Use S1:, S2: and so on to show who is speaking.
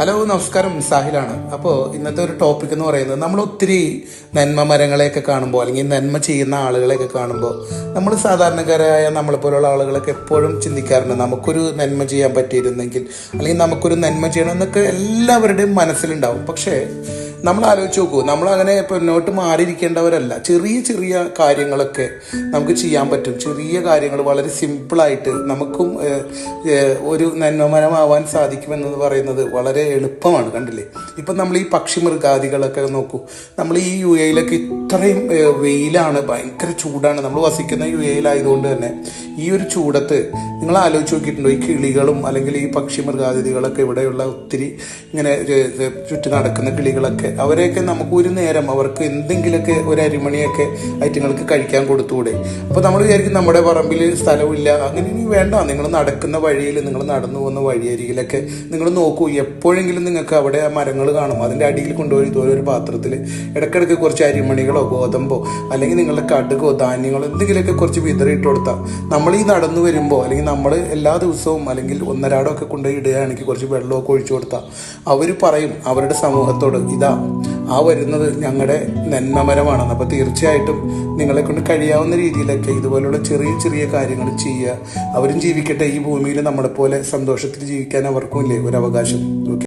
S1: Hello നമസ്കാരം. സാഹിലാണ്. അപ്പോൾ ഇന്നത്തെ ഒരു ടോപ്പിക് എന്ന് പറയുന്നത് നമ്മൾ ഒത്തിരി നന്മ മരങ്ങളെയൊക്കെ കാണുമ്പോൾ അല്ലെങ്കിൽ നന്മ ചെയ്യുന്ന ആളുകളെയൊക്കെ കാണുമ്പോൾ നമ്മൾ സാധാരണക്കാരായ നമ്മളെപ്പോലുള്ള ആളുകളൊക്കെ എപ്പോഴും ചിന്തിക്കാറുണ്ട് നമുക്കൊരു നന്മ ചെയ്യാൻ പറ്റിയിരുന്നെങ്കിൽ അല്ലെങ്കിൽ നമുക്കൊരു നന്മ ചെയ്യണം എന്നൊക്കെ എല്ലാവരുടെയും മനസ്സിലുണ്ടാവും. പക്ഷേ നമ്മൾ ആലോചിച്ച് നോക്കൂ നമ്മൾ അങ്ങനെ മുന്നോട്ട് മാറിയിരിക്കേണ്ടവരല്ല. ചെറിയ ചെറിയ കാര്യങ്ങളൊക്കെ നമുക്ക് ചെയ്യാൻ പറ്റും. ചെറിയ കാര്യങ്ങൾ വളരെ സിമ്പിളായിട്ട് നമുക്കും ഒരു നന്മമരമാവാൻ സാധിക്കുമെന്നത് പറയുന്നത് വളരെ എളുപ്പമാണ് കണ്ടില്ലേ? ഇപ്പം നമ്മൾ ഈ പക്ഷി മൃഗാദികളൊക്കെ നോക്കൂ. നമ്മൾ ഈ യു എയിലൊക്കെ ഇത്രയും വെയിലാണ് ഭയങ്കര ചൂടാണ്. നമ്മൾ വസിക്കുന്ന യു എയിലായതുകൊണ്ട് തന്നെ ഈ ഒരു ചൂടത്ത് നിങ്ങൾ ആലോചിച്ച് നോക്കിയിട്ടുണ്ടോ? ഈ കിളികളും അല്ലെങ്കിൽ ഈ പക്ഷി മൃഗാതിഥികളൊക്കെ ഇവിടെയുള്ള ഒത്തിരി ഇങ്ങനെ ചുറ്റി നടക്കുന്ന കിളികളൊക്കെ അവരെയൊക്കെ നമുക്ക് ഒരു നേരം അവർക്ക് എന്തെങ്കിലുമൊക്കെ ഒരു അരിമണിയൊക്കെ ഐറ്റങ്ങൾക്ക് കഴിക്കാൻ കൊടുത്തുകൂടെ? അപ്പോൾ നമ്മൾ വിചാരിക്കും നമ്മുടെ പറമ്പിൽ സ്ഥലമില്ല. അങ്ങനെ ഇനി വേണ്ട. നിങ്ങൾ നടക്കുന്ന വഴിയിൽ നിങ്ങൾ നടന്നു പോകുന്ന വഴിയരികിലൊക്കെ നിങ്ങൾ നോക്കൂ. എപ്പോഴെങ്കിലും നിങ്ങൾക്ക് അവിടെ ആ മരങ്ങൾ കാണും. അതിന്റെ അടിയിൽ കൊണ്ടുപോയി ഇതുപോലെ ഒരു പാത്രത്തിൽ ഇടയ്ക്കിടയ്ക്ക് കുറച്ച് അരിമണികളോ ഗോതമ്പോ അല്ലെങ്കിൽ നിങ്ങളുടെ കടുകോ ധാന്യങ്ങളോ എന്തെങ്കിലുമൊക്കെ കുറച്ച് വിതറിയിട്ട് കൊടുത്താൽ നമ്മൾ ഈ നടന്നു വരുമ്പോൾ അല്ലെങ്കിൽ നമ്മൾ എല്ലാ ദിവസവും അല്ലെങ്കിൽ ഒന്നരാടമൊക്കെ കൊണ്ടുപോയി ഇടുകയാണെങ്കിൽ കുറച്ച് വെള്ളമൊക്കെ ഒഴിച്ചു കൊടുത്താൽ അവർ പറയും അവരുടെ സമൂഹത്തോട് ഇതാ ആ വരുന്നത് ഞങ്ങളുടെ നന്മമരമാണെന്ന്. അപ്പോൾ തീർച്ചയായിട്ടും നിങ്ങളെ കൊണ്ട് കഴിയാവുന്ന രീതിയിലൊക്കെ ഇതുപോലുള്ള ചെറിയ ചെറിയ കാര്യങ്ങൾ ചെയ്യുക. അവരും ജീവിക്കട്ടെ. ഈ ഭൂമിയിൽ നമ്മളെപ്പോലെ സന്തോഷത്തിൽ ജീവിക്കാൻ അവർക്കും ഇല്ലേ ഒരു അവകാശം ഓക്കെ